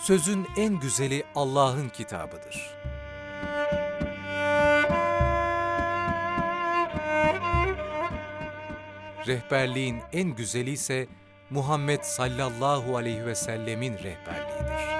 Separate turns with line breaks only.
Sözün en güzeli Allah'ın kitabıdır. Rehberliğin en güzeli ise Muhammed sallallahu aleyhi ve sellemin rehberliğidir.